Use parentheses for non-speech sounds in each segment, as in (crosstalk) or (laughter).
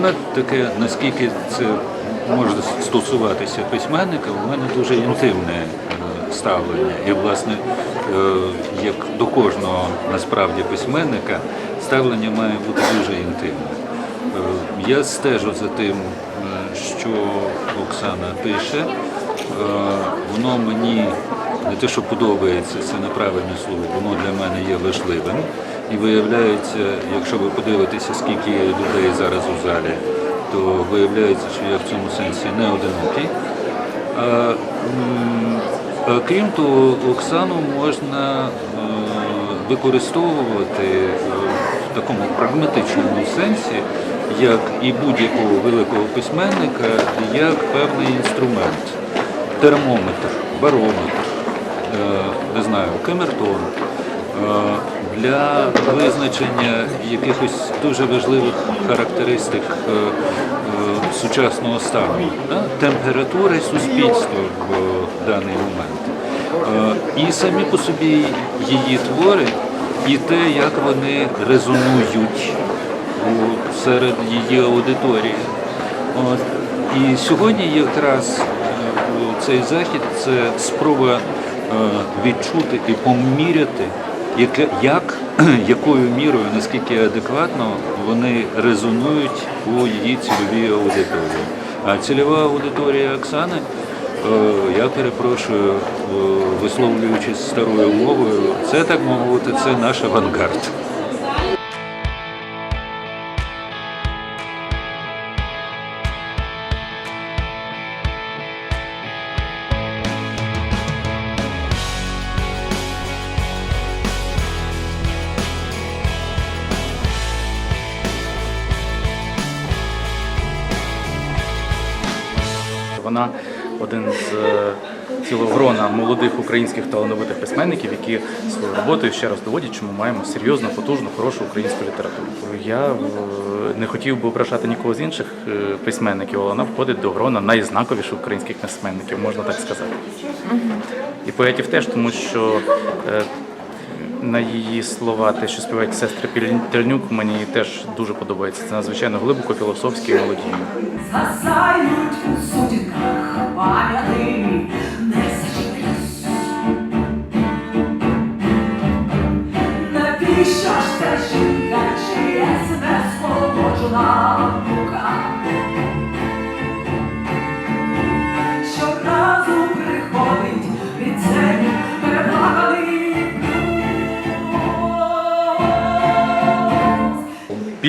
мене таке, наскільки це може стосуватися письменника, у мене дуже інтимне е, ставлення. І, власне, е, як до кожного насправді письменника, ставлення має бути дуже інтимне. Е, Я стежу за тим, що Оксана пише. Воно мені не те, що подобається, це неправильне слово, воно для мене є важливим. І виявляється, якщо ви подивитеся, скільки людей зараз у залі, то виявляється, що я в цьому сенсі не одинокий. А, а крім того, Оксану можна е, використовувати е, в такому прагматичному сенсі, як і будь-якого великого письменника, як певний інструмент, термометр, барометр, е, не знаю, камертон для визначення якихось дуже важливих характеристик е, е, сучасного стану, температури суспільства в даний момент. Е, І самі по собі її твори, і те, як вони резонують серед її аудиторії. І сьогодні якраз е, цей захід це спроба е, відчути і поміряти, яке, як, (clears throat) якою мірою, наскільки адекватно вони резонують у її цільовій аудиторії. А цільова аудиторія Оксани, е, я перепрошую, е, висловлюючись старою мовою, це так мовити, це наш авангард. Вона один з е, цілого грона молодих українських талановитих письменників, які своєю роботою ще раз доводять, що ми маємо серйозну, потужну, хорошу українську літературу. Я е, не хотів би ображати нікого з інших е, письменників, але вона входить до грона найзнаковіших українських письменників, можна так сказати. І поетів теж, тому що на її слова, те, що співають сестри Пільтельнюк, мені теж дуже подобається. Це надзвичайно глибоко, філософське і мелодійно. Згасають у сутінках пам'яти, не зачепись. Навіщо ж ця жінка, чиясь неспогоджена рука?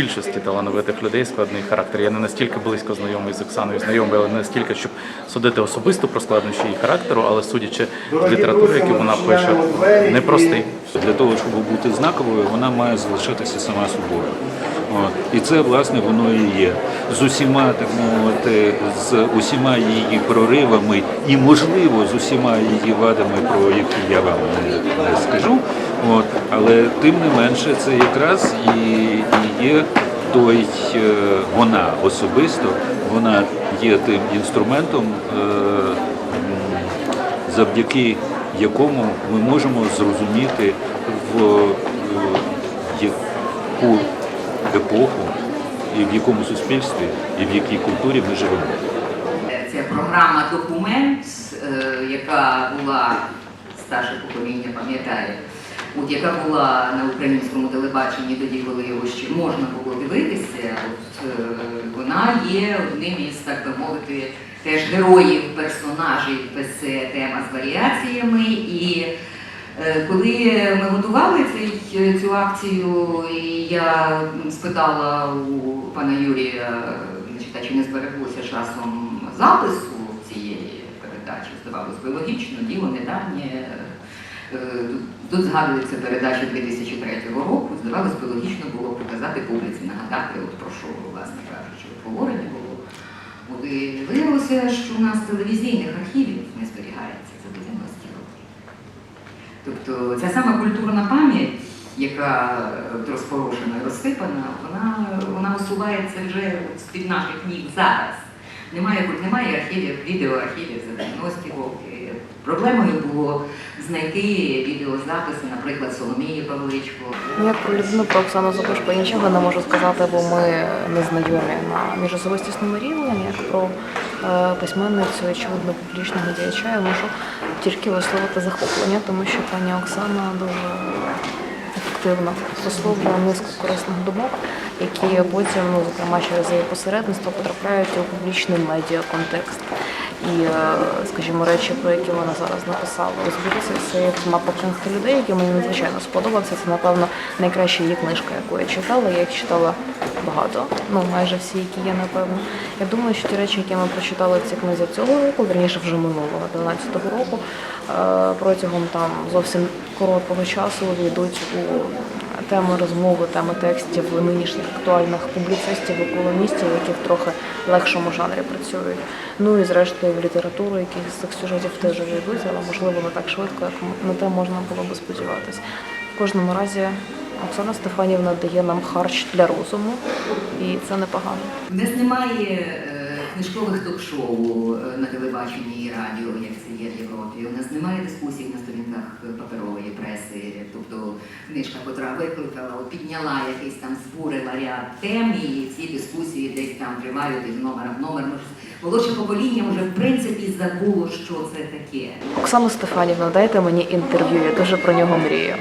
Більшості талановитих людей складний характер. Я не настільки близько знайомий з Оксаною, знайомий, але не настільки, щоб судити особисто про складнощі її характеру, але судячи з літератури, яку вона пише, непростий. Для того, щоб бути знаковою, вона має залишатися сама собою. От. І це, власне, воно і є. З усіма, так мовити, з усіма її проривами і, можливо, з усіма її вадами, про які я вам не, не скажу. От. Але тим не менше, це якраз і, і є той, е, вона особисто, вона є тим інструментом. е, завдяки якому ми можемо зрозуміти в е, яку епоху і в якому суспільстві і в якій культурі ми живемо. Це програма Документ, яка була старше покоління, пам'ятає, от яка була на українському телебаченні тоді, коли його ще можна було дивитися. От, е, вона є одним із, так би мовити, теж героїв, персонажів це тема з варіаціями. І е, коли ми готували цей, цю акцію, і я спитала у пана Юрія, чи не збереглося часом запису цієї передачі, здавалось би логічно, діло недавнє. Е, Тут згадується передача 2003 року, здавалось би, логічно було показати публіці, нагадати, от про що, власне кажучи, обговорення було. От і виявилося, що у нас телевізійних архівів не зберігається за 90 років. Тобто ця сама культурна пам'ять, яка розпорошена і розсипана, вона, вона усувається вже з-під наших ніг зараз. Немає, немає архівів, відеоархівів за 90-ті роки. Проблемою було знайти відеозаписи, наприклад, Соломії Павличко. Як про людину про Оксану Запишко нічого не можу сказати, бо ми не знайомі на міжособистісному рівні, як про е, письменницю, очевидно, публічного діяча, я можу тільки висловити захоплення, тому що пані Оксана дуже ефективно висловлює низку корисних думок, які потім, ну, зокрема через її посередництво, потрапляють у публічний медіа контекст. І, е, скажімо, речі, про які вона зараз написала у збірці, це як мапа людей, які мені надзвичайно сподобався. Це, напевно, найкраща її книжка, яку я читала. Я їх читала багато, ну майже всі, які є, напевно. Я думаю, що ті речі, які ми прочитали в цій книзі цього року, вірніше вже минулого, 12-го року, е, протягом там зовсім короткого часу війдуть у теми розмови, теми текстів нинішніх актуальних публіцистів і колумністів, які в трохи легшому жанрі працюють. Ну і зрештою в літературу, які з цих сюжетів теж війдуть, але можливо не так швидко, як на те можна було би сподіватися. В кожному разі Оксана Стефанівна дає нам харч для розуму, і це непогано. У нас немає е, книжкових ток-шоу е, на телебаченні і радіо, як це є в Європі. У нас немає дискусій на сторінках. Тобто книжка, котра викликала, підняла якийсь там збурила ряд тем, і ці дискусії десь там тривають із номером номер. Молодше покоління вже в принципі забуло, що це таке. Оксана Стефанівна, дайте мені інтерв'ю, я дуже про нього мрію.